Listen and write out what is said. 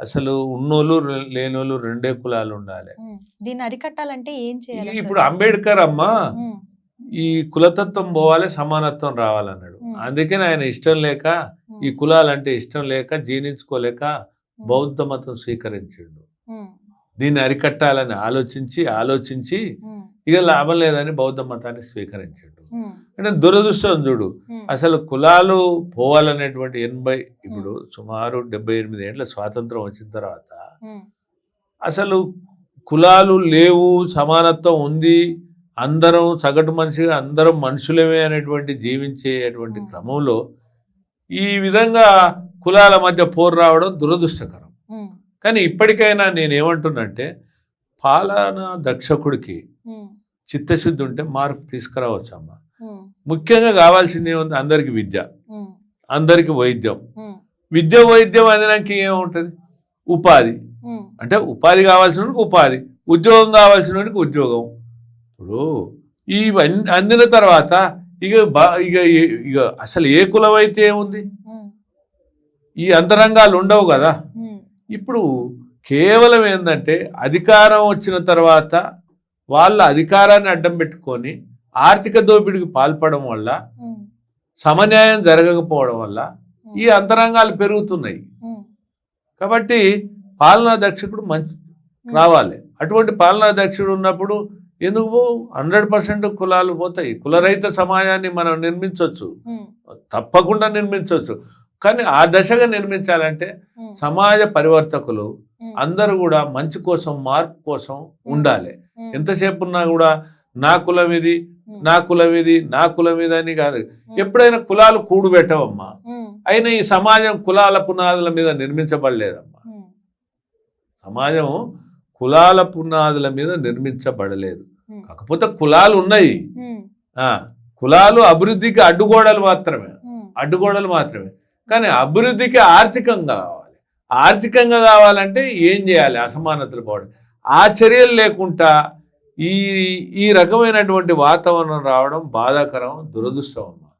అసలు ఉన్నోళ్ళు లేనోళ్ళు రెండే కులాలు ఉండాలి. దీన్ని అరికట్టాలంటే ఏం చేయాలి? ఇప్పుడు అంబేద్కర్ అమ్మ ఈ కులతత్వం పోవాలి సమానత్వం రావాలన్నాడు. అందుకని ఆయన ఇష్టం లేక ఈ కులాలంటే ఇష్టం లేక జీర్ణించుకోలేక బౌద్ధ మతం స్వీకరించిండు. దీన్ని అరికట్టాలని ఆలోచించి ఆలోచించి ఇక లాభం లేదని బౌద్ధ మతాన్ని స్వీకరించిండు. అంటే దురదృష్టం చూడు అసలు కులాలు పోవాలనేటువంటి ఎనభై ఇప్పుడు సుమారు డెబ్బై ఎనిమిది ఏళ్ళ స్వాతంత్రం వచ్చిన తర్వాత అసలు కులాలు లేవు సమానత్వం ఉంది అందరం సగటు మనిషిగా అందరం మనుషులమే అనేటువంటి జీవించేటువంటి. క్రమంలో ఈ విధంగా కులాల మధ్య పోరు రావడం దురదృష్టకరం. కానీ ఇప్పటికైనా నేనేమంటున్నంటే పాలనా దక్షకుడికి చిత్తశుద్ధి ఉంటే మార్పు తీసుకురావచ్చు అమ్మ. ముఖ్యంగా కావాల్సింది ఏముంది? అందరికి విద్య. అందరికి వైద్యం. విద్య వైద్యం అందినాక ఏముంటుంది? ఉపాధి. అంటే ఉపాధి కావాల్సిన ఉపాధి ఉద్యోగం కావాల్సిన ఉద్యోగం. ఇప్పుడు ఇవన్నీ అందిన తర్వాత ఇక బా ఇక ఇక అసలు ఏ కులం అయితే ఏముంది ఈ అంతరంగాలు ఉండవు కదా. ఇప్పుడు కేవలం ఏంటంటే అధికారం వచ్చిన తర్వాత వాళ్ళ అధికారాన్ని అడ్డం పెట్టుకొని ఆర్థిక దోపిడీకి పాల్పడడం వల్ల సమన్యాయం జరగకపోవడం వల్ల ఈ అంతరంగాలు పెరుగుతున్నాయి. కాబట్టి పాలనా దక్షకుడు మంచి రావాలి. అటువంటి పాలనా దక్షుడు ఉన్నప్పుడు ఎందుకు హండ్రెడ్ పర్సెంట్ కులాలు పోతాయి? కులరహిత సమాజాన్ని మనం నిర్మించవచ్చు తప్పకుండా నిర్మించవచ్చు కానీ ఆ దశగా నిర్మించాలంటే సమాజ పరివర్తకులు అందరూ కూడా మంచి కోసం మార్పు కోసం ఉండాలి. ఎంతసేపు ఉన్నా కూడా నా కులం ఇది నా కులం ఇది నా కులం ఇది అని కాదు. ఎప్పుడైనా కులాలు కూడు పెట్టవమ్మా. ఉమ్, అయినా ఈ సమాజం కులాల పునాదుల మీద నిర్మించబడలేదమ్మా. సమాజం కులాల పునాదుల మీద నిర్మించబడలేదు. కాకపోతే కులాలు ఉన్నాయి. కులాలు అభివృద్ధికి అడ్డుగోడలు మాత్రమే. అడ్డుగోడలు మాత్రమే. కానీ అభివృద్ధికి ఆర్థికంగా ఆర్థికంగా కావాలంటే ఏం చేయాలి? అసమానతలు పోవడం. ఆ చర్యలు లేకుండా ఈ ఈ రకమైనటువంటి వాతావరణం రావడం బాధాకరం దురదృష్టం అమ్మా.